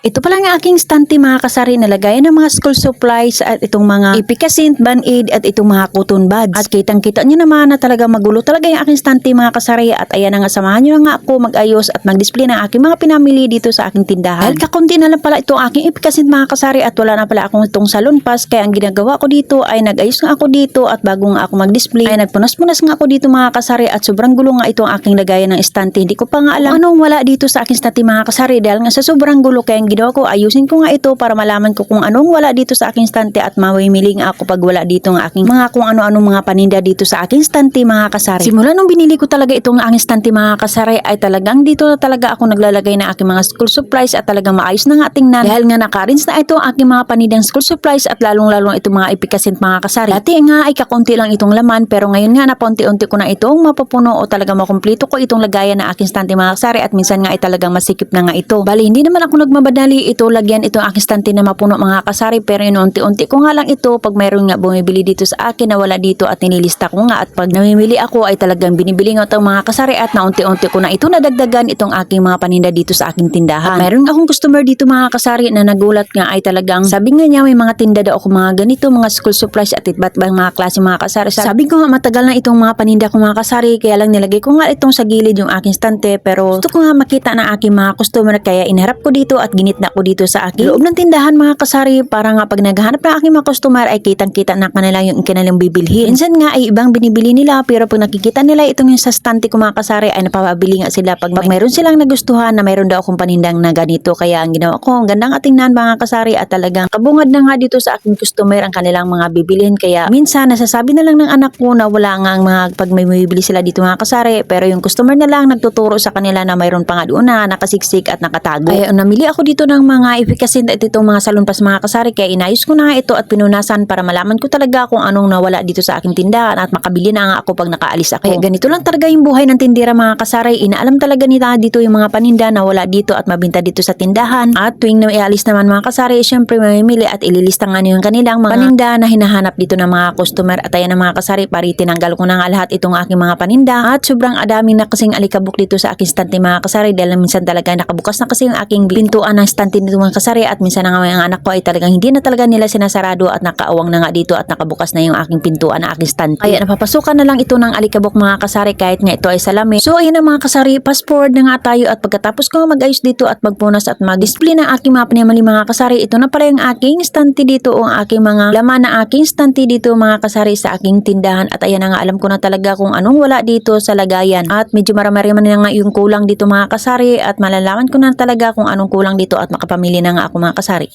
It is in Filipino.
Ito pala ang aking stante mga kasari na lagayan ng mga school supplies at itong mga ipikasint, band-aid at itong mga cotton buds. At kitang kita nyo naman na talaga magulo talaga yung aking stante mga kasari at ayan na nga samahan nyo na nga ako mag-ayos at mag-display ng aking mga pinamili dito sa aking tindahan. Dahil kakunti na lang pala itong aking ipikasint mga kasari at wala na pala akong itong salon pass kaya ang ginagawa ko dito ay nag-ayos nga ako dito at bago nga ako mag-display ay nagpunas-punas nga ako dito mga kasari at sobrang gulo nga itong aking lagayan ng estante. Hindi ko pa nga alam anong wala dito sa aking stante mga kasari dahil nga sa sobrang gulo kaya ang ginawa ko ayusin ko nga ito para malaman ko kung anong wala dito sa aking stante at mamimili nga ako pag wala dito ng aking mga kung ano-anong mga paninda dito sa aking stante mga kasari. Simula nung binili ko talaga itong aking stante mga kasari ay talagang dito na talaga ako naglalagay ng aking mga school supplies at talagang maayos na nga tingnan dahil nga nakarins na ito ang aking mga panindang school supplies at lalong-lalong itong mga ipikasint mga kasari. Dati nga ay kakunti lang itong laman pero ngayon nga napunti-unti ko na itong mapupuno o talaga makumpleto ko itong lagayan ng aking stante mga kasari at minsan nga ay talagang masikip na nga ito. Bali hindi naman ako nagmabadali ito lagyan itong aking stante na mapuno mga kasari pero yun unti-unti ko nga lang ito pag mayroon nga bumibili dito sa akin na wala dito at nililista ko nga at pag namimili ako ay talagang binibili nga itong mga kasari at na unti-unti ko na ito nadagdagan itong aking mga paninda dito sa aking tindahan. At mayroon akong customer dito mga kasari na nagulat nga ay talagang sabi nga niya may mga tinda daw ako mga ganito mga school supplies at iba't ibang mga klase mga kasari. Sabi ko nga matagal na itong mga paninda ko mga kasari kaya lang nilagay ko nga itong sa gilid yung aking stante pero gusto ko nga makita ng aking mga customer kaya inharap ko dito at ginit na ko dito sa aking loob ng tindahan mga kasari para nga pag naghahanap ng aking mga customer ay kitang kita na kanila yung kanilang bibilhin. Minsan nga ay ibang binibili nila pero pag nakikita nila itong yung sa stante ko mga kasari ay napapabili nga sila pag, pag mayroon silang nagustuhan na mayroon daw akong panindang na ganito kaya ang ginawa ko ang gandang atingnan mga kasari at talagang kabungad na nga dito sa aking customer ang kanilang mga bibilhin kaya minsan nasasabi na lang ng anak ko na wala nga ang mga pag may bibili sila dito mga kasari pero yung customer na lang nagtuturo sa kanila na mayroon pa nga doon na nakasiksik at nakatago. Kaya namili ako dito ng mga efficacy at itong mga salon pas mga kasari kaya inayos ko na ito at pinunasan para malaman ko talaga kung anong nawala dito sa aking tindahan at makabili na nga ako pag nakaalis ako. Kaya ganito lang talaga yung buhay ng tindera mga kasari. Inaalam talaga nila dito yung mga paninda na wala dito at mabinta dito sa tindahan. At tuwing na ialis naman mga kasari, syempre mamimili at ililista nga yung kanilang mga paninda na hinahanap dito ng mga customer. At ayan ang mga kasari, pari tinanggal ko na nga lahat itong aking mga paninda. At sobrang adami na kasing alikabok dito sa aking stante mga kasari dahil minsan talaga nakabukas na kasi yung aking pintuan ng nito mga kasari at minsan na nga mga anak ko ay talagang hindi na talaga nila sinasarado at nakaawang na nga dito at nakabukas na yung aking pintuan ng aking stante. Kaya napapasukan na lang ito ng alikabok mga kasari kahit nga ito ay salamin. So ayun na mga kasari, fast forward na nga tayo at pagkatapos ko mag-ayos dito at magpunas at mag-display ng aking mga pinamali mga kasari, ito na pala yung aking stante dito o ang aking mga laman na aking stante dito mga kasari sa aking tindahan at ayan na nga alam ko na talaga kung anong wala dito sa lagayan at medyo marami man na nga yung kulang dito mga kasari at malalaman ko na talaga kung anong kulang dito at makapamili na nga ako mga kasari.